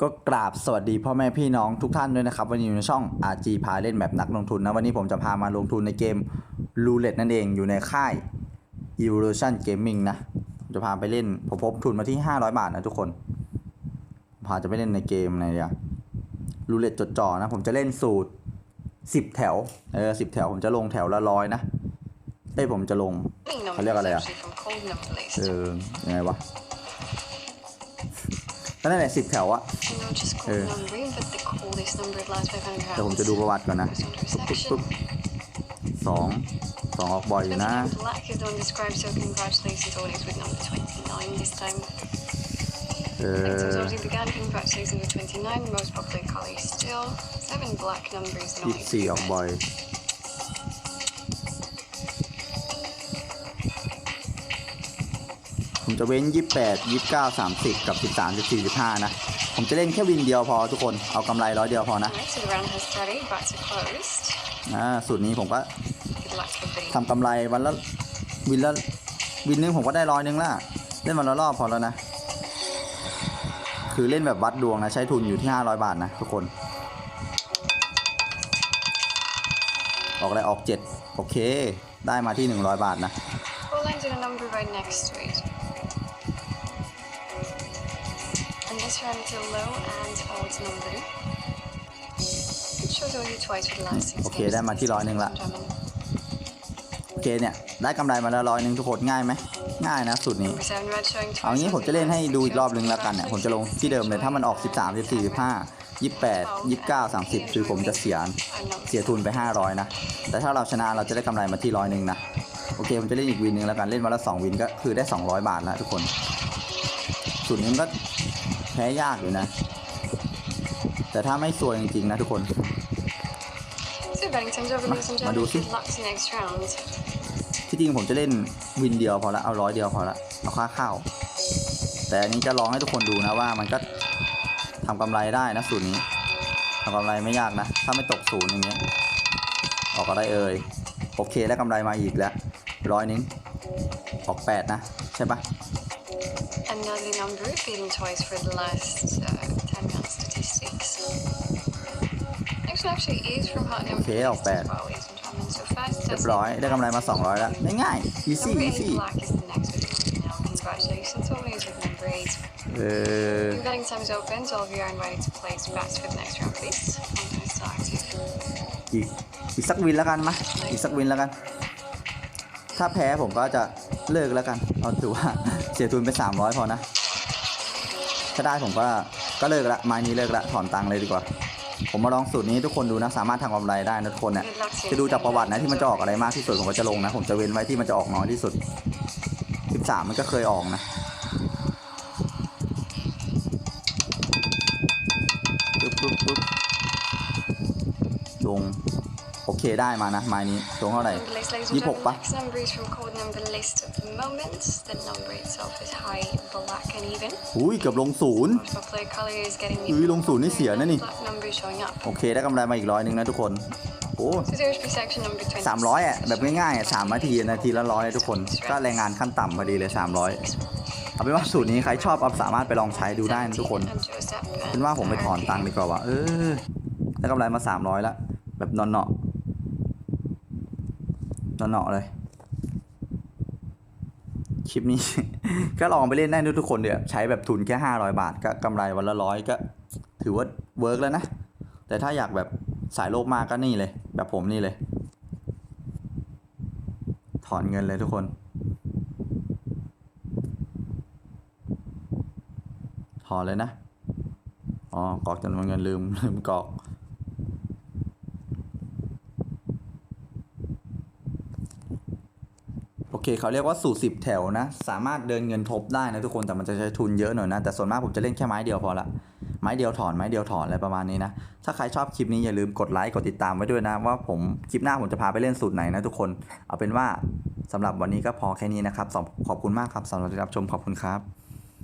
ก็กราบสวัสดีพ่อแม่พี่น้องทุกท่านด้วยนะครับ วันนี้อยู่ในช่อง RG พาเล่นแบบนักลงทุนนะ วันนี้ผมจะพามาลงทุนในเกม Roulette นั่นเองอยู่ในค่าย Evolution Gaming นะ จะพาไปเล่นผมพบทุนมาที่ 500 บาทนะทุกคน พาจะไปเล่นในเกมไหนเนี่ย Roulette จดจ่อนะ ผมจะเล่นสูตร 10 แถวเออ10แถวผมจะลงแถวละร้อยนะเอ้ผมจะลงเขาเรียกอะไรอะเออยังไงวะ นั่นแหละสิบแถวอะเออเดี๋ยวผมจะดูประวัติก่อนนะปุ๊บปุ๊บปุ๊บสองสองออกบ่อยอยู่นะ Black is the one described, so congratulations always with number 29 this time. เอ So อ already began congratulations with 29, the most popular color is still. Seven black numbers and ยี่ only สี่ three ออก red. บ่อย ผมจะเว้นยี่แปดยี่เก้าสามสิบกับสิบสามสิบสี่สิบห้านะ ผมจะเล่นแค่วินเดียวพอทุกคน เอากำไรร้อยเดียวพอนะ Alright, so the round has started, back to closed. อ่าสูตรนี้ผมก็ Good luck to everybody. ทำกำไรวันละวินละวินหนึงผมก็ได้ร้อยหนึงละเล่นวันละรอบพอแล้วนะ คือเล่นแบบวัดดวงนะ ใช้ทุนอยู่ที่ 500 บาทนะทุกคน ออกอะไรออก 7 โอเค ได้มาที่ 100 บาทนะ Four lines and a number right next to it. And this round is a low and odd number. It shows only twice for the last six โอเค games. ได้มาที่ร้อยหนึ่งละ ladies and gentlemen. โอเคเนี่ย ได้กำไรมาแล้วร้อยหนึ่งทุกคนง่ายไหม ง่ายนะสูตรนี้ Number seven red showing เอา twice งี้ for ผม the จะเล่น last ให้ six ดูอีกรอบ games. นึงแล้วกันเนี่ย ผมจะลงที่เดิมเลยถ้ามันออก 13 14 15 28 29 30 คือผมจะเสียเสียทุนไป 500 นะ แต่ถ้าเราชนะเราจะได้กำไรมาที่ร้อยหนึ่งนะ โอเคผมจะเล่นอีกวินหนึ่งแล้วกัน เล่นวันละ 2 วินก็คือได้ 200 บาทแล้วทุกคนสูตรนี้มันก็แพ้ยากอยู่นะ แต่ถ้าไม่ซวยจริงๆนะทุกคน So betting time's over, ladies and Ma- ma gentlemen. Lucy? Good luck to next round. ที่จริงผมจะเล่นวินเดียวพอละเอาร้อยเดียวพอละเอาค่าข้าว แต่อันนี้จะลองให้ทุกคนดูนะว่ามันก็ทำกำไรได้นะสูตรนี้ทำกำไรไม่ยากนะ ถ้าไม่ตกศูนย์อย่างเงี้ยออกก็ได้เอ่ยโอเคได้กำไรมาอีกแล้วร้อยนึงออกแปดนะ ใช่ปะ Another number repeating twice for the last uh, 10 round statistics. Next one actually is from hot number Okay, I'll list bet. as well, ladies and gentlemen. So fast เรีย as บร้อย ได้กำไรมา 200 แล้ว ง่ายๆ easy Number eight easy black is the next one. Now, congratulations, always with number eight. เออ Your betting time is open, so all of you are invited to place bets for the next round, please. I'm going to start. อีกอีกสักวินแล้วกันมาอีกสักวินแล้วกัน ถ้าแพ้ผมก็จะเลิกแล้วกัน เอาถือว่าเสียทุนไป 300 พอนะ ถ้าได้ผมก็ก็เลิกละไม้นี้เลิกละถอนตังค์เลยดีกว่า ผมมาลองสูตรนี้ทุกคนดูนะสามารถทำกำไรได้นะทุกคนเนี่ยจะดูจากประวัตินะที่มันจะออกอะไรมากที่สุดผมก็จะลงนะ ผมจะเว้นไว้ที่มันจะออกน้อยที่สุด 13 มันก็เคยออกนะ เคได้มานะไม้นี้ลงเท่าไหร่ Number list, ladies and ยี่สิบหก gentlemen. ปะ Next number is from code number list at the moment. The number itself is high, black, and even. อุ้ยเกือบลงศูนย์ Most popular color is getting อุ้ยลงศูนย์นี่เสียนะนี่ black number showing up. โอเคได้กำไรมาอีกร้อยหนึ่งนะทุกคนโอ้ So there's per section number 26. สามร้อยอะแบบง่ายๆอะสามนาทีนาทีละร้อยทุกคน ก็แรงงานขั้นต่ำพอดีเลยสามร้อยเอาเป็นว่าสูตรนี้ใครชอบเอาสามารถไปลองใช้ดูได้นะทุกคน And Joseph เป็นว่าผมไปถอนตังค์ดีกว่าว่ะเออได้กำไรมาสามร้อยละแบบนอนเนาะ นอนเนาะเลย คลิปนี้ ก็ลองไปเล่นได้ทุกคนเดี๋ยวใช้แบบทุนแค่ห้าร้อยบาท ก็กำไรวันละร้อยก็ ถือว่าเวิร์กแล้วนะ แต่ถ้าอยากแบบสายโลกมากก็นี่เลย แบบผมนี่เลย ถอนเงินเลยทุกคนถอนเลยนะ อ๋อกรอกจำนวนเงินลืมลืมกรอก โอ เคเขาเรียกว่าสูตรสิบแถวนะ สามารถเดินเงินทบได้นะทุกคนแต่มันจะใช้ทุนเยอะหน่อยนะ แต่ส่วนมากผมจะเล่นแค่ไม้เดียวพอละ ไม้เดียวถอนไม้เดียวถอนอะไรประมาณนี้นะ ถ้าใครชอบคลิปนี้อย่าลืมกดไลค์กดติดตามไว้ด้วยนะ ว่าผมคลิปหน้าผมจะพาไปเล่นสูตรไหนนะทุกคน เอาเป็นว่าสำหรับวันนี้ก็พอแค่นี้นะครับขอบขอบคุณมากครับสำหรับที่รับชมขอบคุณครับ